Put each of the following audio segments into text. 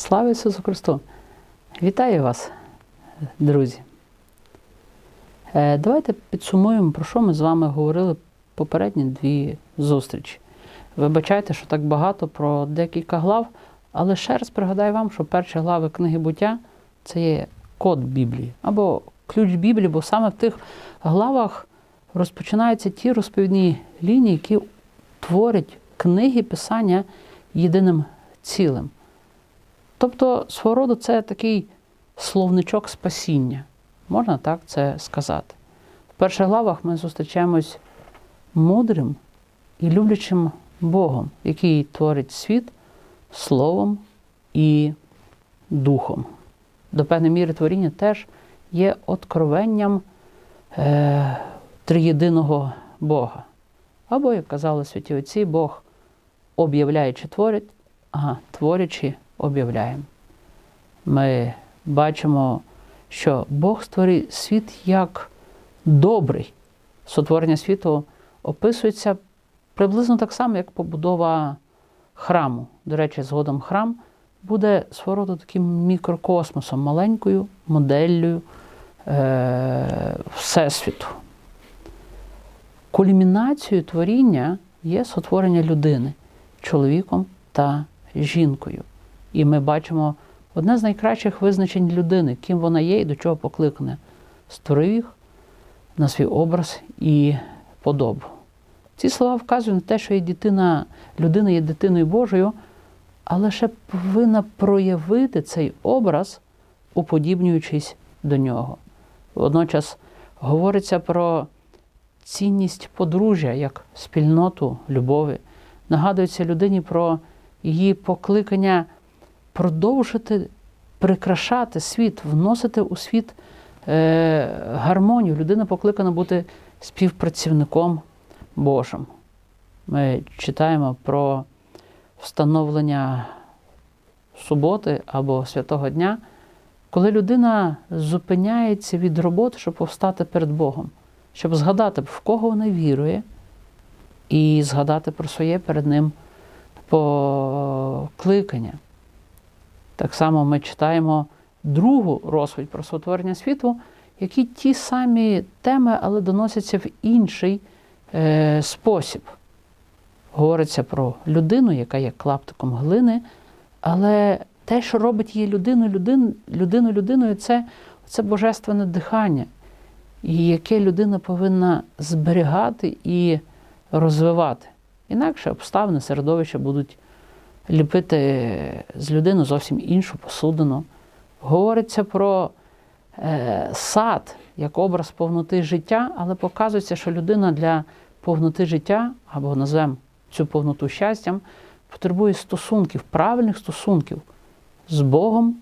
Слава Ісусу Христу! Вітаю вас, друзі! Е, Давайте підсумуємо, про що ми з вами говорили попередні дві зустрічі. Вибачайте, що так багато про декілька глав, але ще раз пригадаю вам, що перші глави книги буття це є код Біблії або ключ Біблії, бо саме в тих главах розпочинаються ті розповідні лінії, які творять книги писання єдиним цілим. Тобто, свого роду це такий словничок спасіння. Можна так це сказати. В перших главах ми зустрічаємось мудрим і люблячим Богом, який творить світ словом і духом. До певної міри творіння теж є откровенням е, триєдиного Бога. Або, як казали святі отці, Бог об'являючи творить, а творячи об'являємо. Ми бачимо, що Бог створив світ як добрий. Сотворення світу описується приблизно так само, як побудова храму. До речі, згодом храм буде свого роду таким мікрокосмосом, маленькою моделлю е- Всесвіту. Кульмінацією творіння є сотворення людини чоловіком та жінкою. І ми бачимо одне з найкращих визначень людини, ким вона є і до чого покликане. Створив їх на свій образ і подобу. Ці слова вказують на те, що є дитина, людина є дитиною Божою, але ще повинна проявити цей образ, уподібнюючись до нього. Водночас говориться про цінність подружжя як спільноту любові. Нагадується людині про її покликання продовжити прикрашати світ, вносити у світ е, гармонію. Людина покликана бути співпрацівником Божим. Ми читаємо про встановлення суботи або святого дня, коли людина зупиняється від роботи, щоб повстати перед Богом, щоб згадати, в кого вона вірує, і згадати про своє перед Ним покликання. Так само ми читаємо другу розповідь про сотворення світу, які ті самі теми, але доносяться в інший е, спосіб. Говориться про людину, яка є клаптиком глини, але те, що робить її людину, людин, людину людиною, це, це божественне дихання, і яке людина повинна зберігати і розвивати. Інакше обставини середовища будуть ліпити з людини зовсім іншу посудину. Говориться про е, сад як образ повноти життя, але показується, що людина для повноти життя, або назвемо цю повноту щастям, потребує стосунків, правильних стосунків з Богом,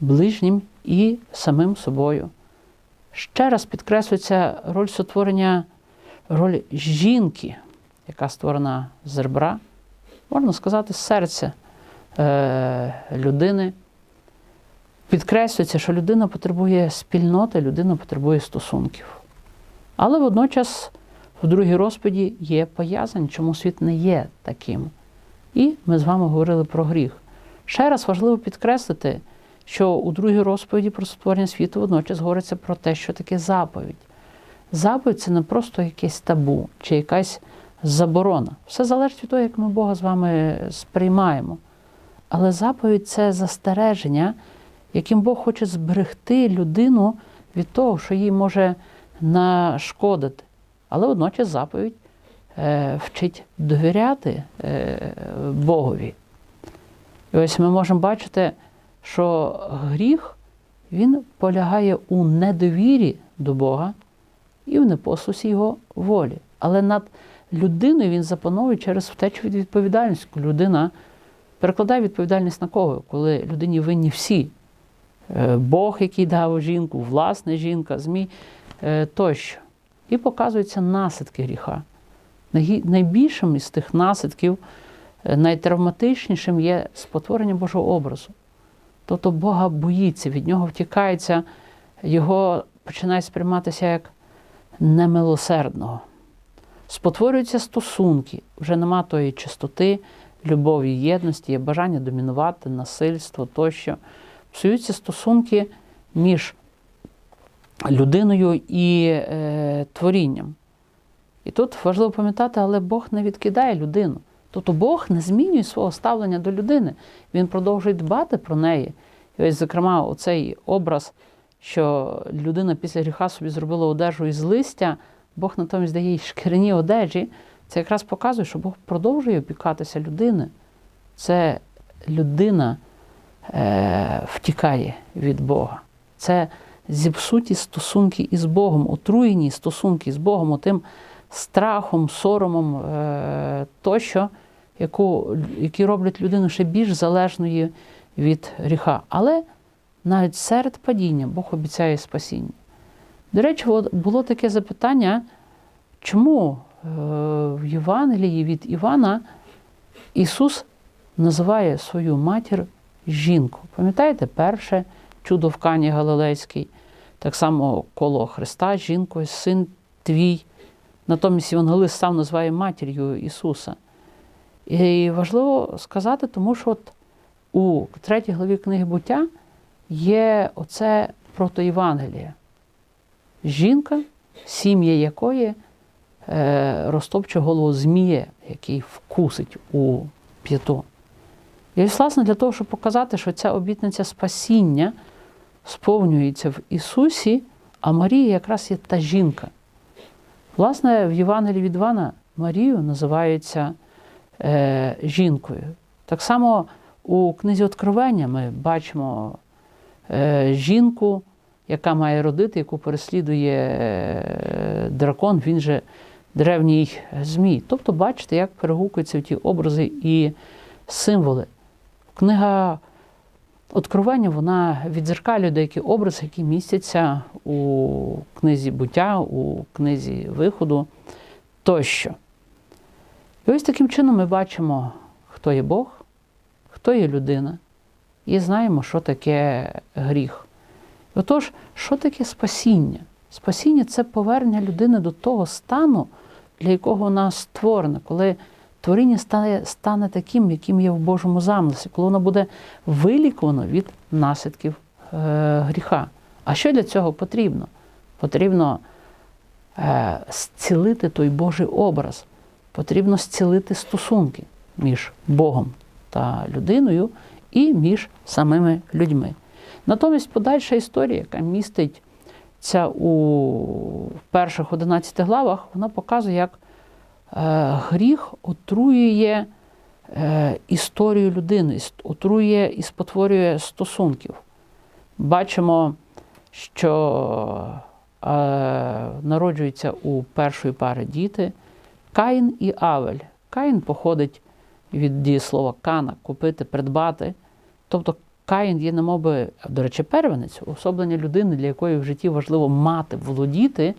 ближнім і самим собою. Ще раз підкреслюється роль сотворення, роль жінки, яка створена з ребра, можна сказати, з серця е, людини. Підкреслюється, що людина потребує спільноти, людина потребує стосунків. Але водночас в другій розповіді є пояснення, чому світ не є таким. І ми з вами говорили про гріх. Ще раз важливо підкреслити, що у другій розповіді про сотворення світу водночас говориться про те, що таке заповідь. Заповідь це не просто якесь табу чи якась заборона. Все залежить від того, як ми Бога з вами сприймаємо. Але заповідь це застереження, яким Бог хоче зберегти людину від того, що їй може нашкодити. Але водночас заповідь е, вчить довіряти е, Богові. І ось ми можемо бачити, що гріх він полягає у недовірі до Бога і в непослусі Його волі. Але над людиною він запановує через втечу від відповідальності. Людина перекладає відповідальність на кого? Коли людині винні всі. Е, Бог, який дав жінку, власне жінка, змій е, тощо. І показуються наслідки гріха. Найбільшим із тих наслідків, е, найтравматичнішим є спотворення Божого образу. Тобто Бога боїться, від нього втікається, його починає сприйматися як немилосердного. Спотворюються стосунки, вже нема тої чистоти, любові, єдності, є бажання домінувати, насильство тощо. Псуються стосунки між людиною і е, творінням. І тут важливо пам'ятати, але Бог не відкидає людину. Тобто Бог не змінює свого ставлення до людини. Він продовжує дбати про неї. І ось, зокрема, оцей образ, що людина після гріха собі зробила одежу із листя, Бог натомість дає їй шкіряні одежі. Це якраз показує, що Бог продовжує опікатися людини. Це людина е, втікає від Бога. Це зіпсуті стосунки із Богом, отруєні стосунки з Богом, отим страхом, соромом е, тощо, яку, які роблять людину ще більш залежною від гріха. Але навіть серед падіння Бог обіцяє спасіння. До речі, було таке запитання, чому е, в Євангелії від Івана Ісус називає свою матір жінку. Пам'ятаєте, перше чудо в Кані Галилейській, так само коло Христа, жінкою, син твій. Натомість Євангелист сам називає матір'ю Ісуса. І важливо сказати, тому що от у третій главі книги буття є оце протоєвангеліє. Жінка, сім'я якої е, розтопче голову змія, який вкусить у п'яту. І ось, власне, для того, щоб показати, що ця обітниця спасіння сповнюється в Ісусі, а Марія якраз є та жінка. Власне, в Євангелії від Івана Марію називається е, жінкою. Так само у книзі Откровення ми бачимо е, жінку, яка має родити, яку переслідує е, дракон, він же древній змій. Тобто, бачите, як перегукуються ті образи і символи. Книга Откровення вона відзеркалює деякі образи, які містяться у книзі буття, у книзі виходу тощо. І ось таким чином ми бачимо, хто є Бог, хто є людина, і знаємо, що таке гріх. Отож, що таке спасіння? Спасіння це повернення людини до того стану, для якого вона створена, коли творіння стане, стане таким, яким є в Божому замислі, коли воно буде вилікувано від наслідків е, гріха. А що для цього потрібно? Потрібно е, зцілити той Божий образ, потрібно зцілити стосунки між Богом та людиною і між самими людьми. Натомість подальша історія, яка містить ця у перших 11 главах, вона показує, як е, гріх отруює е, історію людини, отруює і спотворює стосунків. Бачимо, що е, народжуються у першої пари діти Каїн і Авель. Каїн походить від дієслова кана купити, придбати. Тобто Каїн є, немоби, до речі, первенець, особлення людини, для якої в житті важливо мати, володіти.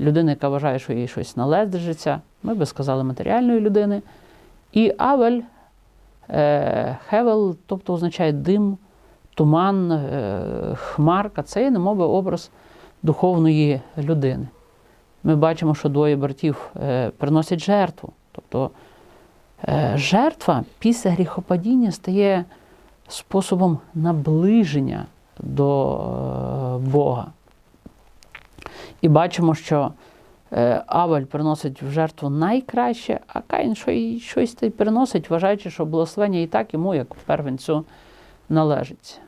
Людина, яка вважає, що їй щось належиться, ми би сказали, матеріальної людини. І Авель, е, Хевел, тобто означає дим, туман, е, хмарка це є немоби образ духовної людини. Ми бачимо, що двоє братів е, приносять жертву. Тобто жертва після гріхопадіння стає способом наближення до е, Бога. І бачимо, що е, Авель приносить в жертву найкраще, а Каїн щось приносить, вважаючи, що благословення і так йому, як первенцю, належить.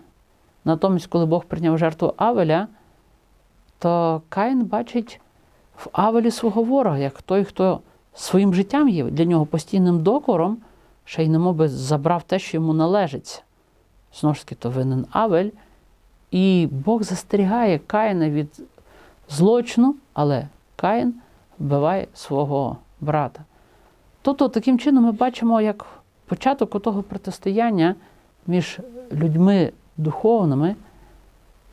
Натомість, коли Бог прийняв жертву Авеля, то Каїн бачить в Авелі свого ворога, як той, хто своїм життям є для нього постійним докором, ще й немоби забрав те, що йому належить. Знову ж таки, то винен Авель. І Бог застерігає Каїна від злочину, але Каїн вбиває свого брата. Тобто, таким чином ми бачимо, як початок того протистояння між людьми духовними,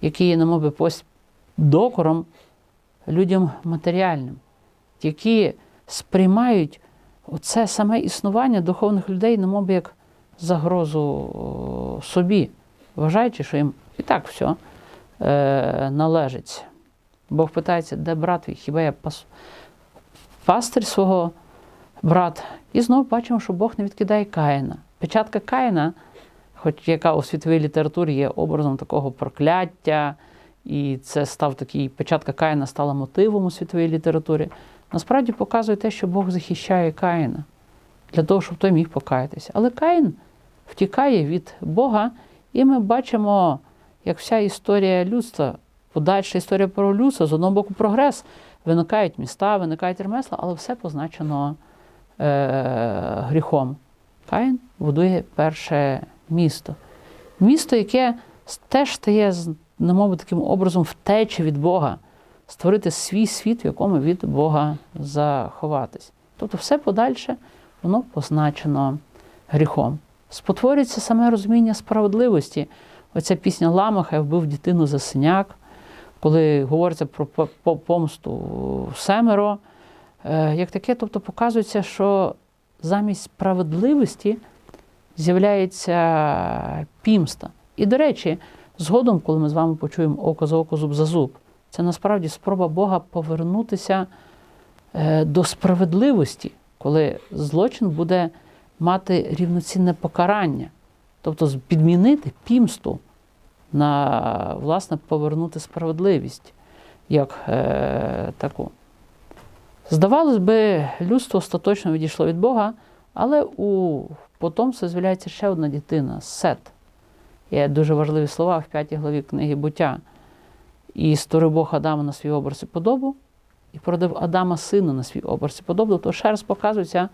які є пос- докором людям матеріальним, які сприймають оце саме існування духовних людей, немоби як загрозу собі, вважаючи, що їм і так все е, належить. Бог питається, де брат твій? Хіба я пас... пастир свого брат. І знову бачимо, що Бог не відкидає Каїна. Печатка Каїна, хоч яка у світовій літературі є образом такого прокляття, і це став такий, печатка Каїна стала мотивом у світовій літературі, насправді показує те, що Бог захищає Каїна для того, щоб той міг покаятися. Але Каїн втікає від Бога, і ми бачимо, як вся історія людства, подальша історія про людство, з одного боку, прогрес. Виникають міста, виникають ремесла, але все позначено е, гріхом. Каїн будує перше місто. Місто, яке теж стає, немов таким образом, втечі від Бога, створити свій світ, в якому від Бога заховатись. Тобто все подальше, воно позначено гріхом. Спотворюється саме розуміння справедливості. Оця пісня Ламаха «Я вбив дитину за синяк, коли говориться про по- по- помсту семеро, е, як таке, тобто показується, що замість справедливості з'являється пімста. І, до речі, згодом, коли ми з вами почуємо око за око, зуб за зуб, це насправді спроба Бога повернутися е, до справедливості, коли злочин буде мати рівноцінне покарання, тобто підмінити пімсту на власне повернути справедливість як е, таку. Здавалось би, людство остаточно відійшло від Бога, але у потомстві з'являється ще одна дитина Сет. Є дуже важливі слова в п'ятій главі книги буття. І створив Бог Адама на свій образ і подобу, і породив Адама сина на свій образ і подобу. То ще раз показується,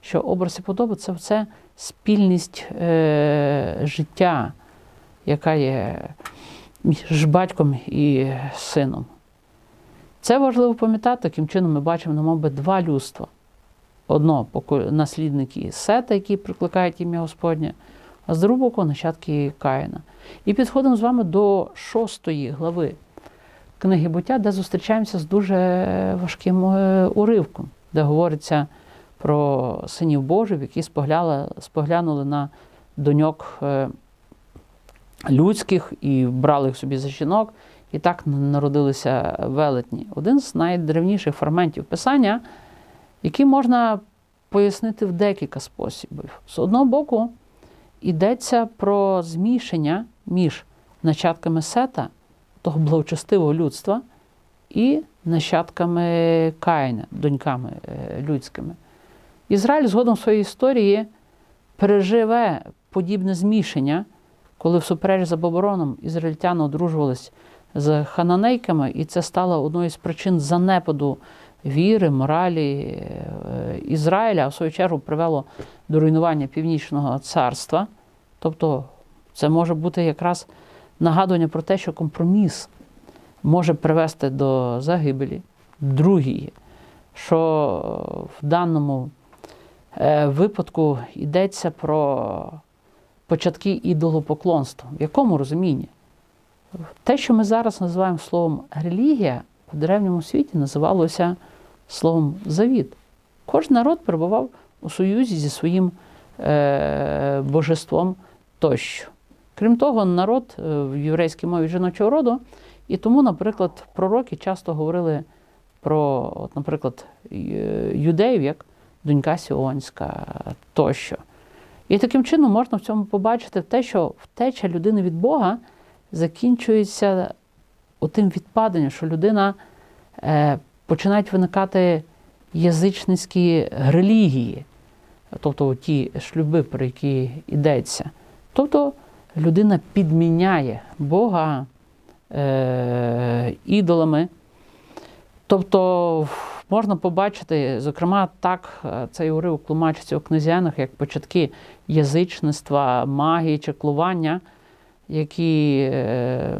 що образ і подоба це, це спільність е, життя, яка є між батьком і сином. Це важливо пам'ятати, таким чином ми бачимо, на мов два людства. Одно наслідники Сета, які прикликають ім'я Господнє, а з другого боку нащадки Каїна. І підходимо з вами до шостої глави книги буття, де зустрічаємося з дуже важким е, уривком, де говориться про синів Божих, які спогляли, споглянули на доньок е, людських і брали їх собі за жінок, і так народилися велетні. Один з найдревніших фрагментів писання, який можна пояснити в декілька способів. З одного боку, йдеться про змішання між нащадками сета, того благочестивого людства, і нащадками Каїна, доньками е, людськими. Ізраїль згодом в своїй історії переживе подібне змішання, коли всупереч забобороном ізраїльтяни одружувались з хананейками, і це стало одною з причин занепаду віри, моралі е, Ізраїля, а в свою чергу привело до руйнування північного царства. Тобто це може бути якраз нагадування про те, що компроміс може привести до загибелі. Другий, що в даному випадку йдеться про початки ідолопоклонства. В якому розумінні? Те, що ми зараз називаємо словом релігія, в древньому світі називалося словом завіт. Кожен народ перебував у союзі зі своїм е, божеством тощо. Крім того, народ е, в єврейській мові жіночого роду, і тому, наприклад, пророки часто говорили про, от, наприклад, юдеїв як донька Сіонська тощо. І таким чином можна в цьому побачити те, що втеча людини від Бога закінчується отим відпаденням, що людина е, починають виникати язичницькі релігії, тобто ті шлюби, про які йдеться. Тобто людина підміняє Бога е, ідолами. Тобто можна побачити, зокрема, так е, цей уривок тлумачиться у книзіанах як початки язичництва, магії, чеклування, які е,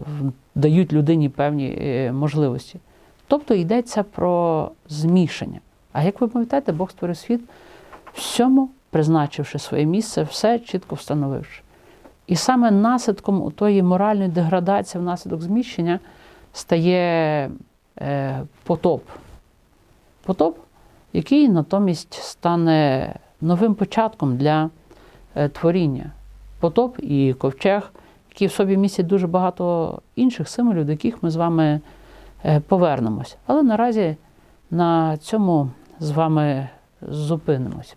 дають людині певні е, можливості. Тобто йдеться про змішання. А як ви пам'ятаєте, Бог створив світ всьому, призначивши своє місце, все чітко встановивши. І саме наслідком тої моральної деградації внаслідок зміщення стає потоп. Потоп, який натомість стане новим початком для е, творіння. Потоп і ковчег, які в собі містять дуже багато інших символів, до яких ми з вами е, повернемось. Але наразі на цьому з вами зупинимося.